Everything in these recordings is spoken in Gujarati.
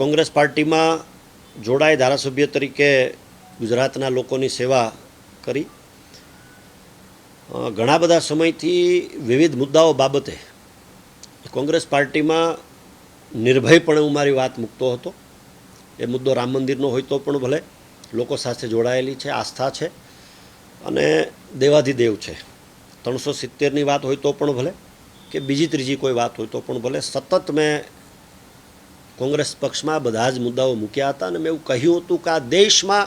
કોંગ્રેસ પાર્ટીમાં જોડાય ધારાસભ્ય તરીકે ગુજરાતના લોકોની સેવા કરી. ઘણા બધા સમયથી વિવિધ મુદ્દાઓ બાબતે કોંગ્રેસ પાર્ટીમાં નિર્ભયપણે હું મારી વાત મૂકતો હતો. એ મુદ્દો રામ મંદિરનો હોય તો પણ ભલે. લોકો સાથે જોડાયેલી છે, આસ્થા છે અને દેવાધિદેવ છે. ત્રણસો સિત્તેરની વાત હોય તો પણ ભલે કે બીજી ત્રીજી કોઈ વાત હોય તો પણ ભલે. સતત મેં કોંગ્રેસ પક્ષમાં બધા જ મુદ્દાઓ મૂક્યા હતા અને મેં એવું કહ્યું હતું કે આ દેશમાં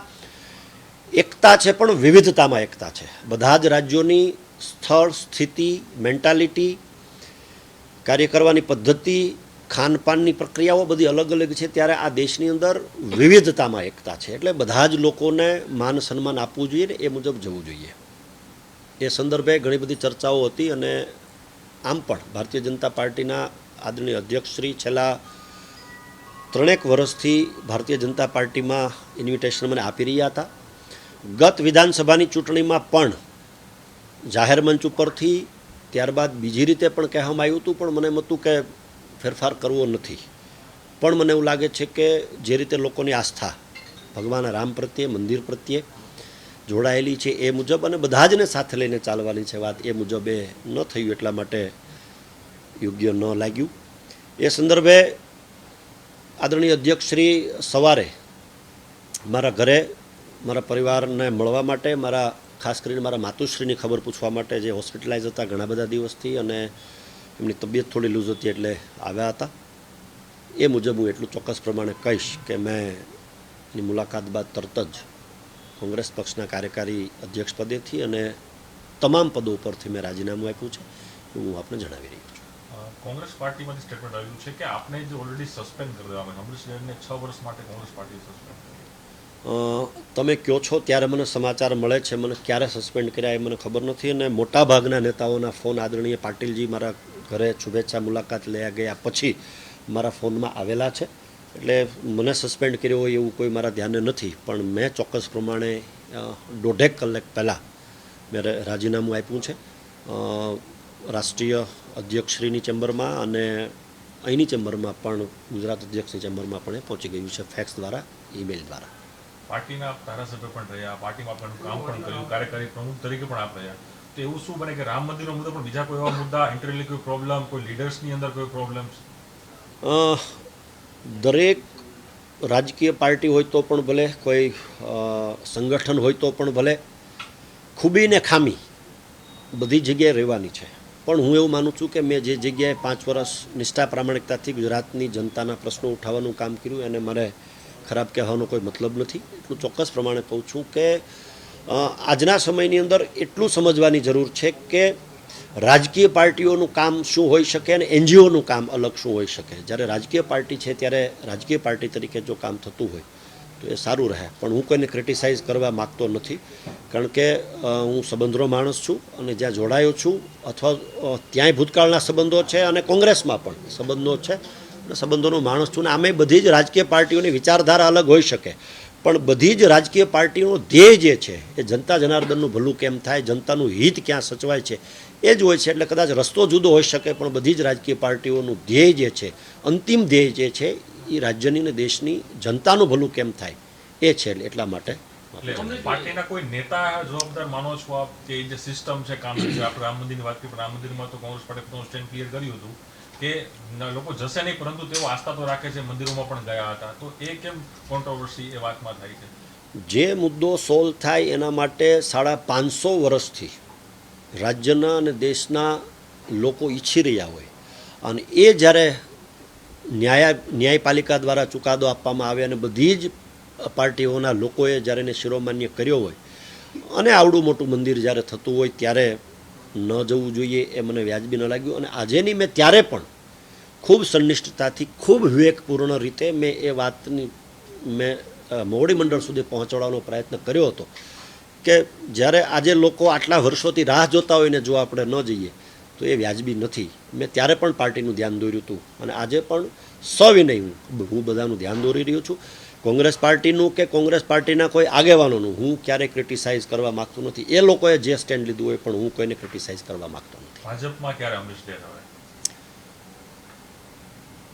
એકતા છે પણ વિવિધતામાં એકતા છે. બધા જ રાજ્યોની સ્થળ, સ્થિતિ, મેન્ટાલિટી કાર્ય કરવાની પદ્ધતિ, ખાનપાનની પ્રક્રિયાઓ બધી અલગ અલગ છે. ત્યારે આ દેશની અંદર વિવિધતામાં એકતા છે. એટલે બધા જ લોકોને માન સન્માન આપવું જોઈએ ને એ મુજબ જવું જોઈએ. એ સંદર્ભે ઘણી બધી ચર્ચાઓ હતી અને આમ પણ ભારતીય જનતા પાર્ટીના આદરણીય અધ્યક્ષશ્રી છેલ્લા ત્રણેક વર્ષથી ભારતીય જનતા પાર્ટીમાં ઇન્વિટેશન મને આપી રહ્યા હતા. ગત વિધાનસભાની ચૂંટણીમાં પણ જાહેર મંચ ઉપરથી ત્યારબાદ બીજી રીતે પણ કહેવામાં આવ્યું હતું, પણ મને એમ હતું કે ફેરફાર કરવો નથી. પણ મને એવું લાગે છે કે જે રીતે લોકોની આસ્થા, ભગવાન રામ પ્રત્યે, મંદિર પ્રત્યે જોડાયેલી છે એ મુજબ અને બધા જને સાથે લઈને ચાલવાની છે વાત એ મુજબ એ ન થયું એટલા માટે યોગ્ય ન લાગ્યું. એ સંદર્ભે આદરણીય અધ્યક્ષશ્રી સવારે મારા ઘરે, મારા પરિવારને મળવા માટે, મારા, ખાસ કરીને મારા માતુશ્રીની ખબર પૂછવા માટે જે હોસ્પિટલાઇઝ હતા ઘણા બધા દિવસથી અને એમની તબિયત થોડી લૂઝ હતી એટલે આવ્યા હતા. એ મુજબ હું એટલું ચોક્કસ પ્રમાણે કહીશ કે મેં એની મુલાકાત બાદ તરત જ કોંગ્રેસ પક્ષના કાર્યકારી અધ્યક્ષ પદેથી અને તમામ પદો ઉપરથી મેં રાજીનામું આપ્યું છે. એવું હું આપને જણાવી રહ્યો છું. કોંગ્રેસ પાર્ટીમાંથી સ્ટેટમેન્ટ આવ્યું છે કે આપને જે ઓલરેડી સસ્પેન્ડ કરી દેવામાં અમરીશ ડેરને છ વર્ષ માટે કોંગ્રેસ પાર્ટી સસ્પેન્ડ તમે કહો છો? ત્યારે મને સમાચાર મળે છે. મને ક્યારે સસ્પેન્ડ કર્યા એ મને ખબર નથી અને મોટાભાગના નેતાઓના ફોન આદરણીય પાટીલજી મારા ઘરે શુભેચ્છા મુલાકાત લઈ ગયા પછી મારા ફોનમાં આવેલા છે. એટલે મને સસ્પેન્ડ કર્યો હોય એવું કોઈ મારા ધ્યાને નથી. પણ મેં ચોક્કસ પ્રમાણે દોઢેક કલાક પહેલાં મેં રાજીનામું આપ્યું છે. રાષ્ટ્રીય અધ્યક્ષશ્રીની ચેમ્બરમાં અને અહીંની ચેમ્બરમાં પણ ગુજરાત અધ્યક્ષની ચેમ્બરમાં પણ એ પહોંચી ગયું છે ફેક્સ દ્વારા ઈમેલ દ્વારા. પાર્ટીના ધારાસભ્ય પણ રહ્યા પાર્ટીમાં પણ કામ પણ કર્યું કાર્યકારી પ્રમુખ તરીકે પણ આપ રહ્યા. તો એવું શું બને કે રામ મંદિરનો મુદ્દો પણ બીજા કોઈ એવા મુદ્દા ઇન્ટરનલી કોઈ પ્રોબ્લેમ કોઈ લીડર્સની અંદર કોઈ પ્રોબ્લેમ દરેક રાજકીય પાર્ટી હોય તો પણ ભલે કોઈ સંગઠન હોય તો પણ ભલે. ખૂબી ને ખામી બધી જગ્યાએ રહેવાની છે. પણ હું એવું માનું છું કે મેં જે જગ્યાએ પાંચ વર્ષ નિષ્ઠા પ્રામાણિકતાથી ગુજરાતની જનતાના પ્રશ્નો ઉઠાવવાનું કામ કર્યું એને મારે ખરાબ કહેવાનો કોઈ મતલબ નથી. એટલું ચોક્કસ પ્રમાણે કહું છું કે આજના સમયની અંદર એટલું સમજવાની જરૂર છે કે રાજકીય પાર્ટીઓનું કામ શું હોઈ શકે અને એનજીઓનું કામ અલગ શું હોઈ શકે. જ્યારે રાજકીય પાર્ટી છે ત્યારે રાજકીય પાર્ટી તરીકે જો કામ થતું હોય તો એ સારું રહે. પણ હું કોઈને ક્રિટિસાઇઝ કરવા માગતો નથી. કારણ કે હું સંબંધનો માણસ છું અને જ્યાં જોડાયો છું, અથવા ત્યાંય ભૂતકાળના સંબંધો છે અને કોંગ્રેસમાં પણ સંબંધો છે. અને સંબંધોનો માણસ છું ને આમે બધી જ રાજકીય પાર્ટીઓની વિચારધારા અલગ હોઈ શકે. પણ બધી જ રાજકીય પાર્ટીઓનો ધ્યેય જે છે, એ જનતા જનાર્દનનું ભલું કેમ થાય, જનતાનું હિત ક્યાં સચવાય છે, એ જ હોય છે. એટલે કદાચ રસ્તો જુદો હોઈ શકે, પણ બધી જ રાજકીય પાર્ટીઓનું ધ્યેય જે છે, અંતિમ ધ્યેય જે છે એ રાજ્યની ને દેશની જનતાનું ભલું કેમ થાય એ છે એટલા માટે પાર્ટીના કોઈ નેતા જવાબદાર માનો છો આપ કે જે સિસ્ટમ છે કામ છે આપણે રામ મંદિરની વાત કરી રામ મંદિરમાં તો કોંગ્રેસ પાર્ટી પોતાનું સ્ટેન્ડ ક્લિયર કર્યું હતું કે લોકો જશે નહીં પરંતુ તેઓ આસ્થા તો રાખે છે મંદિરોમાં પણ ગયા હતા. તો એ કેમ કોન્ટ્રોવર્સી એ વાતમાં થાય છે? જે મુદ્દો સોલ્વ થાય એના માટે સાડા પાંચસો વર્ષથી રાજ્યના અને દેશના લોકો ઈચ્છી રહ્યા હોય. અને એ જ્યારે ન્યાય ન્યાયપાલિકા દ્વારા ચુકાદો આપવામાં આવે અને બધી જ પાર્ટીઓના લોકોએ જ્યારે એને શિરોમાન્ય કર્યો હોય અને આવડું મોટું મંદિર જ્યારે થતું હોય ત્યારે ન જવું જોઈએ એ મને વ્યાજબી ન લાગ્યું અને આજેની મેં ત્યારે પણ ખૂબ સંનિષ્ઠતાથી, ખૂબ વિવેકપૂર્ણ રીતે મેં એ વાતની મેં મોવડી મંડળ સુધી પહોંચાડવાનો પ્રયત્ન કર્યો હતો કે જ્યારે આજે લોકો આટલા વર્ષોથી રાહ જોતા હોય ને જો આપણે ન જઈએ તો એ વ્યાજબી નથી. મેં ત્યારે પણ પાર્ટીનું ધ્યાન દોર્યું હતું અને આજે પણ સવિનય હું હું બધાનું ધ્યાન દોરી રહ્યો છું. કોંગ્રેસ પાર્ટીનું કે કોંગ્રેસ પાર્ટીના કોઈ આગેવાનોનું હું ક્યારેય ક્રિટિસાઇઝ કરવા માગતો નથી. એ લોકોએ જે સ્ટેન્ડ લીધું હોય પણ હું કોઈને ક્રિટિસાઇઝ કરવા માગતો નથી. ભાજપમાં ક્યારે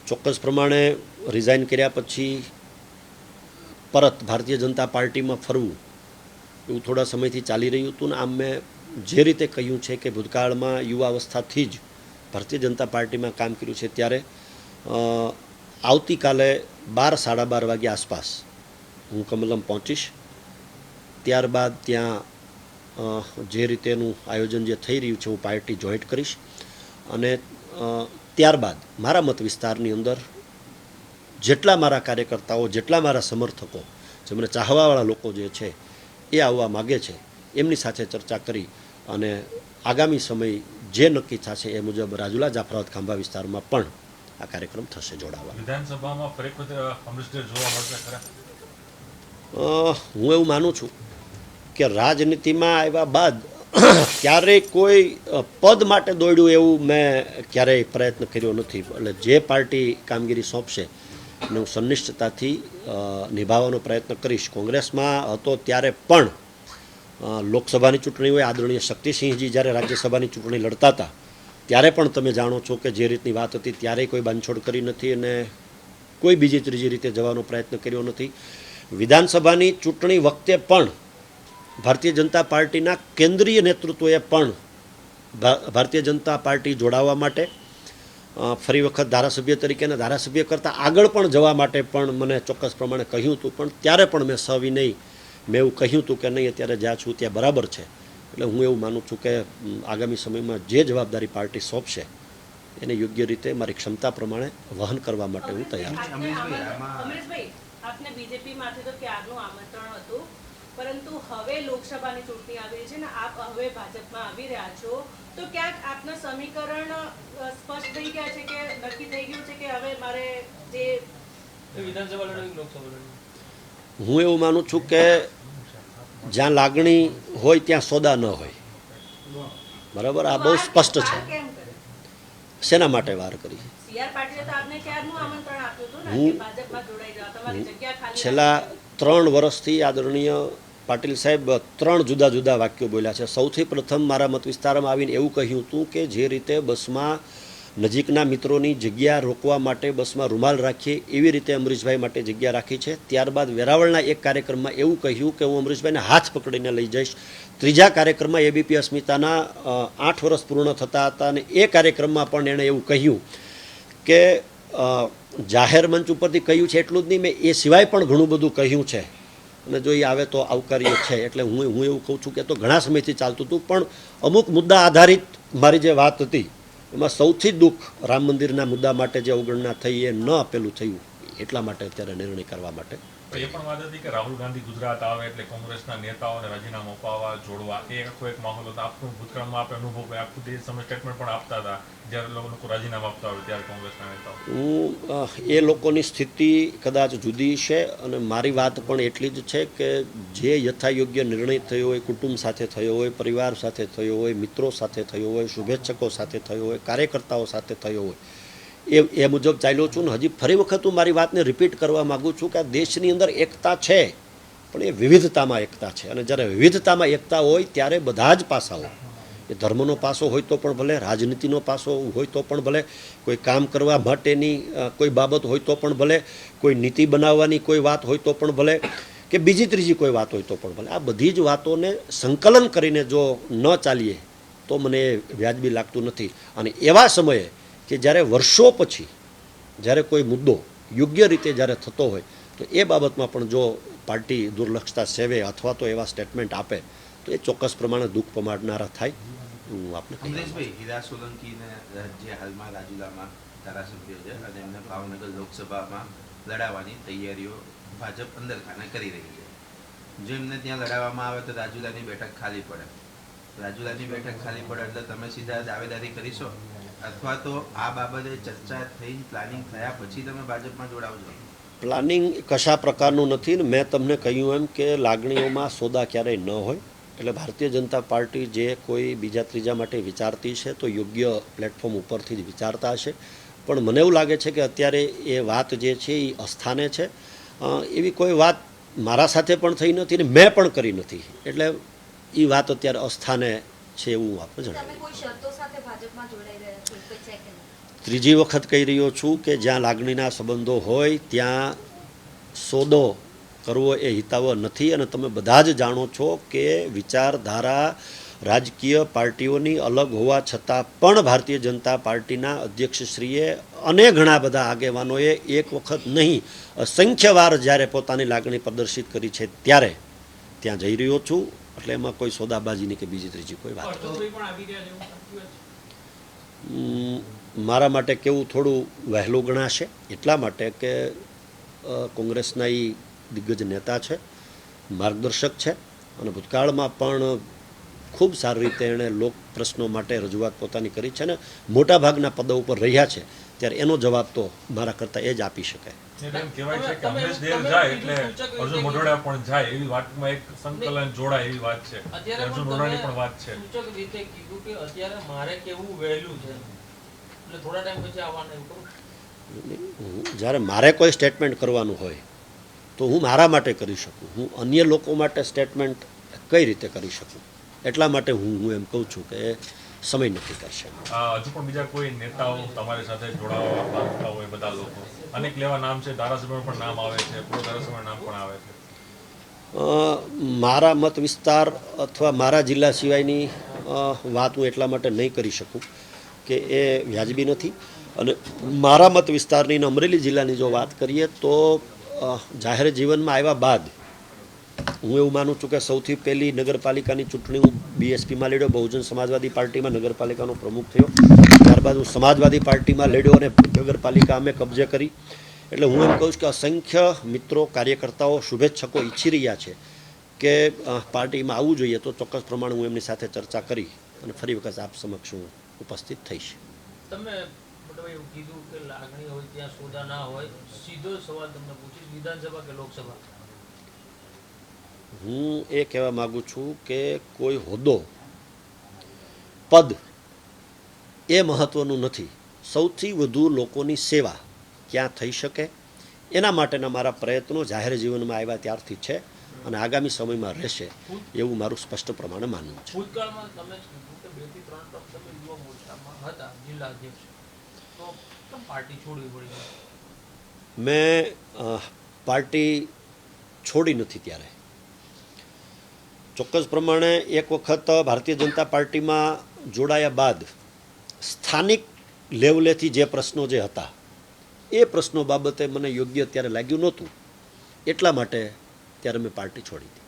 ચોક્કસ પ્રમાણે રિઝાઇન કર્યા પછી પરત ભારતીય જનતા પાર્ટીમાં ફરવું એવું થોડા સમયથી ચાલી રહ્યું હતું ને આમ મેં જે રીતે કહ્યું છે કે ભૂતકાળમાં યુવાવસ્થાથી જ ભારતીય જનતા પાર્ટીમાં કામ કર્યું છે ત્યારે આવતીકાલે બાર, સાડા બાર વાગ્યા આસપાસ હું કમલમ પહોંચીશ. ત્યારબાદ ત્યાં જે રીતેનું આયોજન જે થઈ રહ્યું છે હું પાર્ટી જોઈન્ટ કરીશ. અને ત્યારબાદ મારા મત વિસ્તારની અંદર જેટલા મારા કાર્યકર્તાઓ, જેટલા મારા સમર્થકો જેમને ચાહવાવાળા લોકો જે છે, એ આવવા માગે છે, એમની સાથે ચર્ચા કરી અને આગામી સમય જે નક્કી થશે એ મુજબ રાજુલા જાફરાબાદ ખાંભા વિસ્તારમાં પણ આ કાર્યક્રમ થશે જોડાવા. વિધાનસભામાં ફરી વખત અમરીશ ડેર જોવા મળશે ખરા? હું એવું માનું છું કે રાજનીતિમાં આવ્યા બાદ ક્યારેય કોઈ પદ માટે દોડ્યું એવું મેં ક્યારેય પ્રયત્ન કર્યો નથી. એટલે જે પાર્ટી કામગીરી સોંપશે એને હું સંનિષ્ઠતાથી નિભાવવાનો પ્રયત્ન કરીશ. કોંગ્રેસમાં હતો ત્યારે પણ લોકસભાની ચૂંટણી હોય આદરણીય શક્તિસિંહજી જ્યારે રાજ્યસભાની ચૂંટણી લડતા હતા, ત્યારે પણ તમે જાણો છો કે જે રીતની વાત હતી, ત્યારે કોઈ બાંધછોડ કરી નથી અને કોઈ બીજી ત્રીજી રીતે જવાનો પ્રયત્ન કર્યો નથી. વિધાનસભાની ચૂંટણી વખતે પણ ભારતીય જનતા પાર્ટીના કેન્દ્રીય નેતૃત્વએ પણ ભારતીય જનતા પાર્ટી જોડાવા માટે ફરી વખત ધારાસભ્ય તરીકે અને ધારાસભ્ય કરતાં આગળ પણ જવા માટે પણ મને ચોક્કસ પ્રમાણે કહ્યું હતું, પણ ત્યારે પણ મેં સવિનય મેં એવું કહ્યું હતું કે નહીં અત્યારે જ્યાં છું ત્યાં બરાબર છે. એટલે હું એવું માનું છું કે આગામી સમયમાં જે જવાબદારી પાર્ટી સોંપશે એને યોગ્ય રીતે મારી ક્ષમતા પ્રમાણે વહન કરવા માટે હું તૈયાર છું આપને અમરેશભાઈ, આમંત્રણ- આમાં- અમરેશભાઈ, આપને બીજેપી માંથી તો ક્યારનું આમંત્રણ હતું? પરંતુ હવે લોકસભાની ચૂંટણી આવી છે ને આપ હવે ભાજપમાં આવી રહ્યા છો. તો ક્યાંક આપના સમીકરણ સ્પષ્ટ થઈ ગયા છે કે નક્કી થઈ ગયું છે કે હવે મારે જે વિધાનસભા લડવી લોકસભા લડવી હું એવું માનું છું કે જ્યાં લાગણી હોય ત્યાં સોદા ન હોય. બરાબર? આ બહુ સ્પષ્ટ છે. શેના માટે વાર કરી? હું- છેલ્લા ત્રણ વર્ષથી આદરણીય પાટીલ સાહેબ ત્રણ જુદા જુદા વાક્યો બોલ્યા છે. સૌથી પ્રથમ મારા મત વિસ્તારમાં આવીને એવું કહ્યું હતું કે જે રીતે બસમાં નજીકના મિત્રોની જગ્યા રોકવા માટે બસમાં રૂમાલ રાખીએ એવી રીતે અમરીશભાઈ માટે જગ્યા રાખી છે. ત્યારબાદ વેરાવળના એક કાર્યક્રમમાં એવું કહ્યું કે હું અમરીશભાઈને હાથ પકડીને લઈ જઈશ. ત્રીજા કાર્યક્રમમાં એબીપી અસ્મિતાના આઠ વર્ષ પૂર્ણ થતા હતા અને એ કાર્યક્રમમાં પણ એણે એવું કહ્યું કે જાહેર મંચ ઉપરથી કહ્યું છે એટલું જ નહીં, મેં એ સિવાય પણ ઘણું બધું કહ્યું છે. અને જો એ આવે તો આવકાર્ય છે. એટલે હું હું એવું કહું છું કે તો ઘણા સમયથી ચાલતું હતું, પણ અમુક મુદ્દા આધારિત મારી જે વાત હતી એમાં સૌથી દુઃખ રામ મંદિરના મુદ્દા માટે જે અવગણના થઈ એ ન આપેલું થયું. એટલા માટે અત્યારે નિર્ણય કરવા માટે. એ પણ વાત હતી કે રાહુલ ગાંધી ગુજરાત આવે એટલે કોંગ્રેસના નેતાઓને રાજીનામું અપાવવા જોડવા. એ આખો એક માહોલ હતો. આપનું ભૂતકાળમાં આપણે અનુભવ. આખું તે સમય સ્ટેટમેન્ટ પણ આપતા હતા. જ્યારે લોકો લોકો રાજીનામા આપતા હોય ત્યારે કોંગ્રેસના નેતાઓ. હું એ લોકોની સ્થિતિ કદાચ જુદી છે અને મારી વાત પણ એટલી જ છે કે જે યથાયોગ્ય નિર્ણય થયો હોય કુટુંબ સાથે થયો હોય પરિવાર સાથે થયો હોય મિત્રો સાથે થયો હોય શુભેચ્છકો સાથે થયો હોય કાર્યકર્તાઓ સાથે થયો હોય એ એ મુજબ ચાલ્યો છું ને હજી ફરી વખત હું મારી વાતને રિપીટ કરવા માગું છું કે આ દેશની અંદર એકતા છે, પણ એ વિવિધતામાં એકતા છે. અને જ્યારે વિવિધતામાં એકતા હોય ત્યારે બધા જ પાસાઓ એ ધર્મનો પાસો હોય તો પણ ભલે, રાજનીતિનો પાસો હોય તો પણ ભલે, કોઈ કામ કરવા માટેની કોઈ બાબત હોય તો પણ ભલે, કોઈ નીતિ બનાવવાની કોઈ વાત હોય તો પણ ભલે, કે બીજી ત્રીજી કોઈ વાત હોય તો પણ ભલે. આ બધી જ વાતોને સંકલન કરીને જો ન ચાલીએ, તો મને વ્યાજબી લાગતું નથી. અને એવા સમયે કે જ્યારે વર્ષો પછી જ્યારે કોઈ મુદ્દો યોગ્ય રીતે જ્યારે થતો હોય, તો એ બાબતમાં પણ જો પાર્ટી દુર્લક્ષતા સેવે અથવા તો એવા સ્ટેટમેન્ટ આપે, તો એ ચોક્કસ પ્રમાણે દુઃખ પમાડનારા થાય. હું આપને. અમરેશભાઈ, હીરા સોલંકીને હાલમાં રાજુલામાં ધારાસભ્ય છે ભાવનગર લોકસભામાં લડાવવાની તૈયારીઓ ભાજપ અંદર ખાને કરી રહી છે. જો એમને ત્યાં લડાવવામાં આવે તો રાજુલાની બેઠક ખાલી પડે. રાજુલાની બેઠક ખાલી પડે એટલે તમે સીધા દાવેદારી કરીશો? અથવા તો આ બાબતે ચર્ચા થઈ પ્લાનિંગ થયા પછી તમે ભાજપમાં જોડાવજો. પ્લાનિંગ કશા પ્રકારનું નથી ને મેં તમને કહ્યું એમ કે લાગણીઓમાં સોદા ક્યારેય ન હોય. એટલે ભારતીય જનતા પાર્ટી જે કોઈ બીજા ત્રીજા માટે વિચારતી છે તો યોગ્ય પ્લેટફોર્મ ઉપરથી જ વિચારતા હશે. પણ મને એવું લાગે છે કે અત્યારે એ વાત જે છે એ અસ્થાને છે. એવી કોઈ વાત મારા સાથે પણ થઈ નથી ને મેં પણ કરી નથી. એટલે એ વાત અત્યારે અસ્થાને છે એવું આપણે જણાવ્યું ત્રીજી વખત કહી રહ્યો છું કે જ્યાં લાગણીના સંબંધો હોય ત્યાં સોદો કરવો એ હિતાવહ નથી. અને તમે બધા જ જાણો છો કે વિચારધારા રાજકીય પાર્ટીઓની અલગ હોવા છતાં પણ ભારતીય જનતા પાર્ટીના અધ્યક્ષશ્રીએ અને ઘણા બધા આગેવાનોએ એક વખત નહીં અસંખ્યવાર જ્યારે પોતાની લાગણી પ્રદર્શિત કરી છે ત્યારે ત્યાં જઈ રહ્યો છું. એટલે એમાં કોઈ સોદાબાજીની કે બીજી ત્રીજી કોઈ વાત મારા માટે કેવું થોડું વહેલું ગણાશે એટલા માટે કે કોંગ્રેસના એ દિગ્ગજ નેતા છે માર્ગદર્શક છે અને ભૂતકાળમાં પણ ખૂબ સારી રીતે એણે લોક પ્રશ્નો માટે રજૂઆત પોતાની કરી છે ને મોટાભાગના પદો ઉપર રહ્યા છે ત્યારે એનો જવાબ તો મારા કરતાં એ જ આપી શકાય. કહેવાય છે કે જાય એટલે અર્જુન રીતે પણ જાય એવી વાતમાં એક સંકલન જોડાય એવી વાત છે. અત્યારે અર્જુન પણ પણ વાત છે. સૂચક રીતે કીધું કે અત્યારે મારે કેવું વહેલું છે? એટલે થોડા ટાઈમ પછી આવવાનું એવું કરું જ્યારે મારે કોઈ સ્ટેટમેન્ટ કરવાનું હોય તો હું મારા માટે કરી શકું. હું અન્ય લોકો માટે સ્ટેટમેન્ટ કઈ રીતે કરી શકું? એટલા માટે હું હું એમ કહું છું કે સમય નક્કી કરશે. હજુ પણ બીજા કોઈ નેતાઓ તમારી સાથે જોડાવા માંગતા હોય બધા લોકો? અનેક લેવા નામ છે ધારાસભ્યનું પણ નામ આવે છે પૂર્વ ધારાસભ્યનું નામ પણ આવે છે. મારા મત વિસ્તાર અથવા મારા જિલ્લા સિવાયની વાત હું એટલા માટે નહીં કરી શકું કે એ વ્યાજબી નથી. અને મારા મત વિસ્તારની અમરેલી જિલ્લાની જો વાત કરીએ તો જાહેર જીવનમાં આવ્યા બાદ હું એવું માનું છું કે સૌથી પહેલી નગરપાલિકાની ચૂંટણી હું બીએસપીમાં લડ્યો, બહુજન સમાજવાદી પાર્ટીમાં નગરપાલિકાનો પ્રમુખ થયો. ત્યારબાદ હું સમાજવાદી પાર્ટીમાં લડ્યો અને નગરપાલિકા અમે કબજે કરી. એટલે હું એમ કહું છું કે અસંખ્ય મિત્રો, કાર્યકર્તાઓ, શુભેચ્છકો ઈચ્છી રહ્યા છે કે પાર્ટીમાં આવવું જોઈએ તો ચોક્કસ પ્રમાણે હું એમની સાથે ચર્ચા કરી અને ફરી વખત આપ સમક્ષ હું ઉપસ્થિત થઈશ. તમે કીધું કે લાગણી હોય, ત્યાં સોદા ના હોય. સીધો સવાલ તમને પૂછીશ. વિધાનસભા કે લોકસભા? હું એ કહેવા માગું છું કે કોઈ હોદ્દો પદ એ મહત્ત્વનું નથી. સૌથી વધુ લોકોની સેવા ક્યાં થઈ શકે? એના માટેના મારા પ્રયત્નો જાહેર જીવનમાં આવ્યા ત્યારથી છે અને આગામી સમયમાં રહેશે એવું મારું સ્પષ્ટ પ્રમાણે માનવું છે. મેં પાર્ટી છોડી નથી ત્યારે. ચોક્કસ પ્રમાણે એક વખત ભારતીય જનતા પાર્ટીમાં જોડાયા બાદ સ્થાનિક લેવલેથી જે પ્રશ્નો જે હતા એ પ્રશ્નો બાબતે મને યોગ્ય ત્યારે લાગ્યું નહોતું. એટલા માટે ત્યારે મેં પાર્ટી છોડી હતી.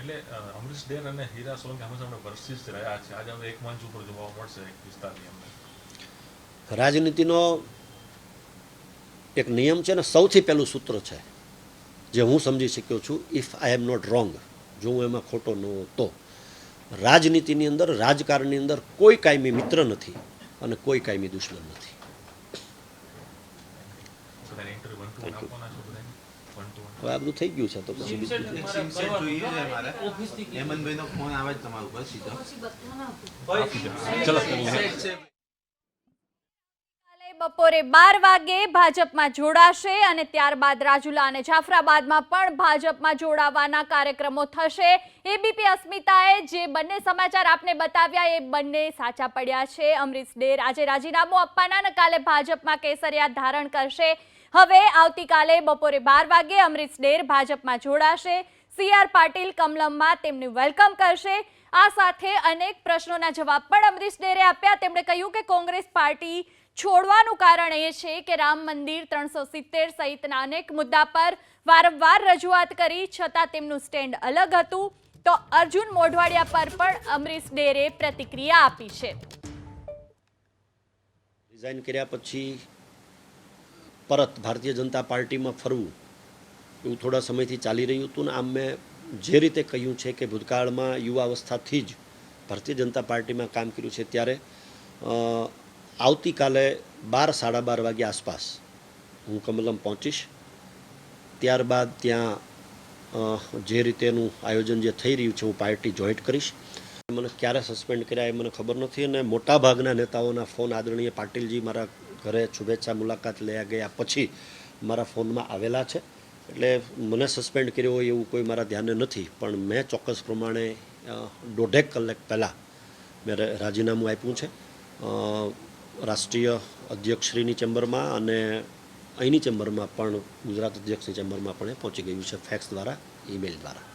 એટલે અમરીશ ડેર અને હીરા સોલંકી હંમેશા આપણે જ રહ્યા છે. આજે હવે એક મંચ ઉપર જોવા મળશે એક વિસ્તારની અંદર. રાજનીતિનો એક નિયમ છે ને સૌથી પહેલું સૂત્ર છે જે હું સમજી શક્યો છું if I am not wrong જો હું એમાં ખોટો ન તો રાજનીતિની અંદર રાજકારણની અંદર કોઈ કાયમી મિત્ર નથી અને કોઈ કાયમી દુશ્મન નથી. હવે આ બધું થઈ ગયું છે તો પછી. હેમંતભાઈનો ફોન આવે સીધો. ચલો. બપોરે બાર વાગે ભાજપમાં જોડાશે અને ત્યારબાદ રાજુલા અને જાફરાબાદમાં પણ ભાજપમાં જોડાવાના કાર્યક્રમો થશે. એબીપી અસ્મિતાએ જે બંને સમાચાર આપને બતાવ્યા એ બંને સાચા પડ્યા છે. અમરીશ ડેર આજે રાજીનામું આપવાના અને કાલે ભાજપમાં કેસરિયા ધારણ કરશે. હવે આવતીકાલે બપોરે બાર વાગે અમરીશ ડેર ભાજપમાં જોડાશે. સી આર પાટીલ કમલમમાં તેમનું વેલકમ કરશે. આ સાથે અનેક પ્રશ્નોના જવાબ પણ અમરીશ ડેરે આપ્યા. તેમણે કહ્યું કે કોંગ્રેસ પાર્ટી છોડવાનું કારણ એ છે કે રામ મંદિર ત્રણસો સિત્તેર સહિતના અનેક મુદ્દા પર વારંવાર રજૂઆત કરી, છતાં તેમનું સ્ટેન્ડ અલગ હતું. તો અર્જુન મોઢવાડિયા પર પણ અમરીશ ડેરે પ્રતિક્રિયા આપી છે. રિઝાઇન કર્યા પછી પરત ભારતીય જનતા પાર્ટીમાં ફરવું એવું થોડા સમયથી ચાલી રહ્યું હતું ને આમ મેં જે રીતે કહ્યું છે કે ભૂતકાળમાં યુવાવસ્થાથી જ ભારતીય જનતા પાર્ટીમાં કામ કર્યું છે ત્યારે આવતીકાલે બાર, સાડા બાર વાગ્યા આસપાસ હું કમલમ પહોંચીશ. ત્યારબાદ ત્યાં જે રીતેનું આયોજન જે થઈ રહ્યું છે, હું પાર્ટી જોઈન્ટ કરીશ. મને ક્યારે સસ્પેન્ડ કર્યા એ મને ખબર નથી અને મોટાભાગના નેતાઓના ફોન આદરણીય પાટીલજી મારા ઘરે શુભેચ્છા મુલાકાત લઈ ગયા પછી મારા ફોનમાં આવેલા છે. એટલે મને સસ્પેન્ડ કર્યો હોય એવું કોઈ મારા ધ્યાને નથી, પણ મેં ચોક્કસ પ્રમાણે દોઢેક કલાક પહેલાં મેં રાજીનામું આપ્યું છે. રાષ્ટ્રીય અધ્યક્ષશ્રીની ચેમ્બરમાં અને અહીંની ચેમ્બરમાં પણ ગુજરાત અધ્યક્ષની ચેમ્બરમાં પણ એ પહોંચી ગયું છે ફેક્સ દ્વારા, ઈમેલ દ્વારા.